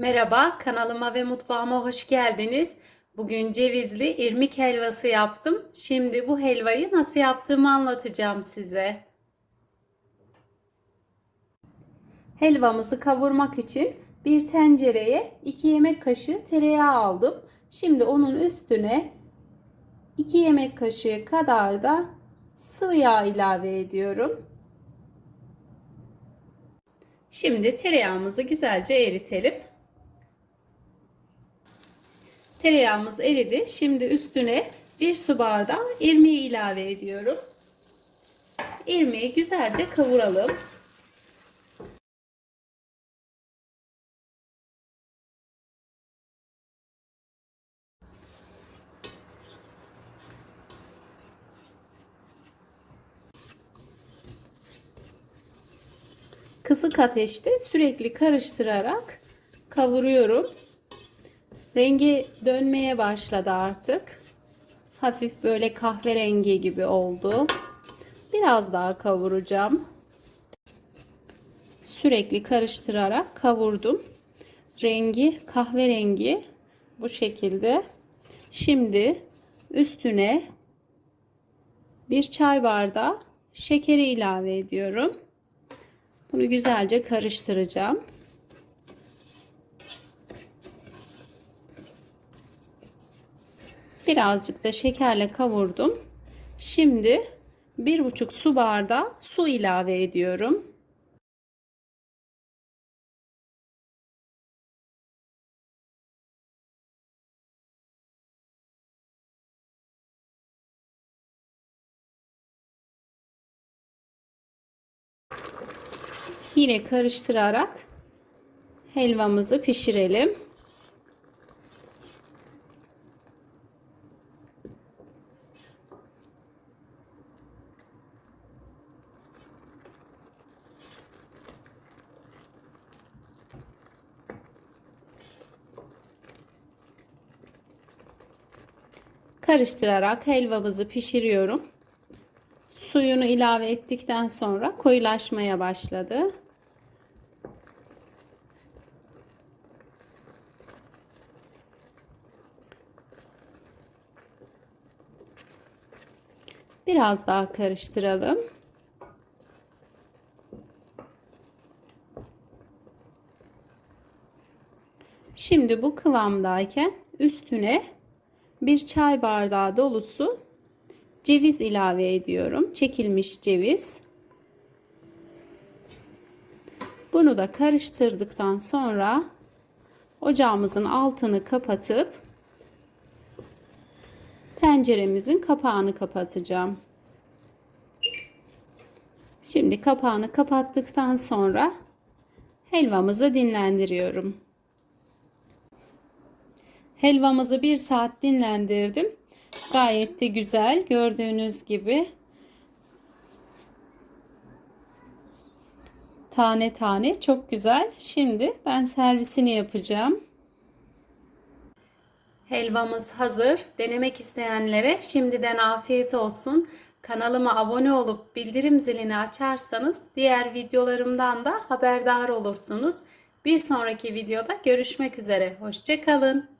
Merhaba, kanalıma ve mutfağıma hoş geldiniz. Bugün cevizli irmik helvası yaptım. Şimdi bu helvayı nasıl yaptığımı anlatacağım size. Helvamızı kavurmak için bir tencereye 2 yemek kaşığı tereyağı aldım. Şimdi onun üstüne 2 yemek kaşığı kadar da sıvı yağ ilave ediyorum. Şimdi tereyağımızı güzelce eritelim. Tereyağımız eridi. Şimdi üstüne bir su bardağı irmiği ilave ediyorum. İrmiği güzelce kavuralım. Kısık ateşte sürekli karıştırarak kavuruyorum. Rengi dönmeye başladı artık. Hafif böyle kahverengi gibi oldu. Biraz daha kavuracağım. Sürekli karıştırarak kavurdum. Rengi kahverengi bu şekilde. Şimdi üstüne bir çay bardağı şekeri ilave ediyorum. Bunu güzelce karıştıracağım. Birazcık da şekerle kavurdum. Şimdi bir buçuk su bardağı su ilave ediyorum. Yine karıştırarak helvamızı pişirelim. Karıştırarak helvamızı pişiriyorum. Suyunu ilave ettikten sonra koyulaşmaya başladı. Biraz daha karıştıralım. Şimdi bu kıvamdayken üstüne bir çay bardağı dolusu ceviz ilave ediyorum. Çekilmiş ceviz. Bunu da karıştırdıktan sonra ocağımızın altını kapatıp tenceremizin kapağını kapatacağım. Şimdi kapağını kapattıktan sonra helvamızı dinlendiriyorum. Helvamızı bir saat dinlendirdim. Gayet de güzel gördüğünüz gibi. Tane tane çok güzel. Şimdi ben servisini yapacağım. Helvamız hazır. Denemek isteyenlere şimdiden afiyet olsun. Kanalıma abone olup bildirim zilini açarsanız diğer videolarımdan da haberdar olursunuz. Bir sonraki videoda görüşmek üzere. Hoşçakalın.